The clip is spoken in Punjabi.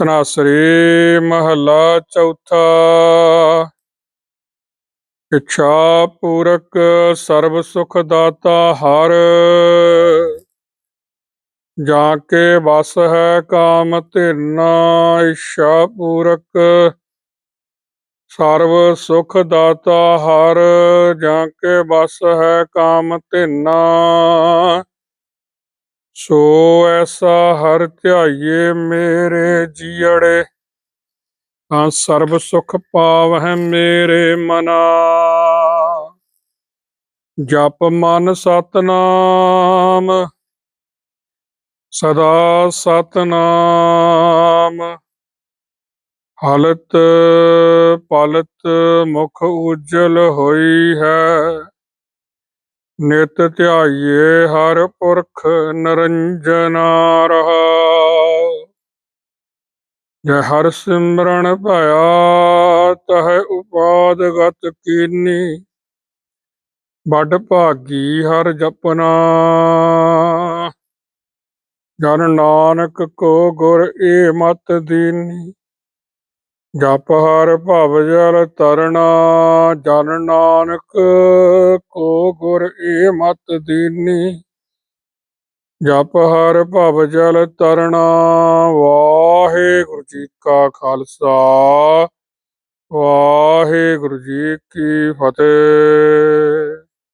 ਤਨਾਸਰੀ ਮਹੱਲਾ ਚੌਥਾ। ਇੱਛਾ ਪੂਰਕ ਸਰਬ ਸੁਖ ਦਾਤਾ ਹਰ। ਜਾ ਕੇ ਵਸ ਹੈ ਕਾਮ ਧਿਰਨਾ, ਇੱਛਾ ਪੂਰਕ ਸਰਬ ਸੁਖ ਦਾਤਾ ਹਰ। ਜਾ ਕੇ ਵਸ ਹੈ ਕਾਮ ਧਿਰਨਾ ਸੋ ਐਸਾ ਹਰ ਧਿਆਈਏ ਮੇਰੇ ਜੀਅੜੇ, ਤਾਂ ਸਰਬ ਸੁਖ ਪਾਵਹਿ ਮੇਰੇ ਮਨਾ। ਜਪ ਮਨ ਸਤਨਾਮ, ਸਦਾ ਸਤਨਾਮ। ਹਲਤ ਪਲਤ ਮੁਖ ਉਜਲ ਹੋਈ ਹੈ ਨਿਤ ਧਿਆਈਏ ਹਰ ਪੁਰਖ ਨਰੰਜਨਾ ਰਹਾ ਜੈ ਹਰ ਸਿਮਰਨ ਭਇਆ, ਤਹ ਉਪਾਦਗਤ ਕੀਨੀ। ਵੱਡ ਭਾਗੀ ਹਰ ਜਪਨਾ। ਜਨ ਨਾਨਕ ਕੋ ਗੁਰ ਏ ਮਤ ਦੀਨੀ। ਜਪ ਹਰ ਭਵ ਜਲ ਤਰਨਾ। ਜਨ ਨਾਨਕ ਕੋ ਮਤ ਦੀਨੀ। ਜਪ ਹਰ ਭਵ ਜਲ ਤਰਨਾ ਵਾਹਿਗੁਰੂ ਜੀ ਕਾ ਖਾਲਸਾ। ਵਾਹਿਗੁਰੂ ਜੀ ਕੀ ਫਤਿਹ।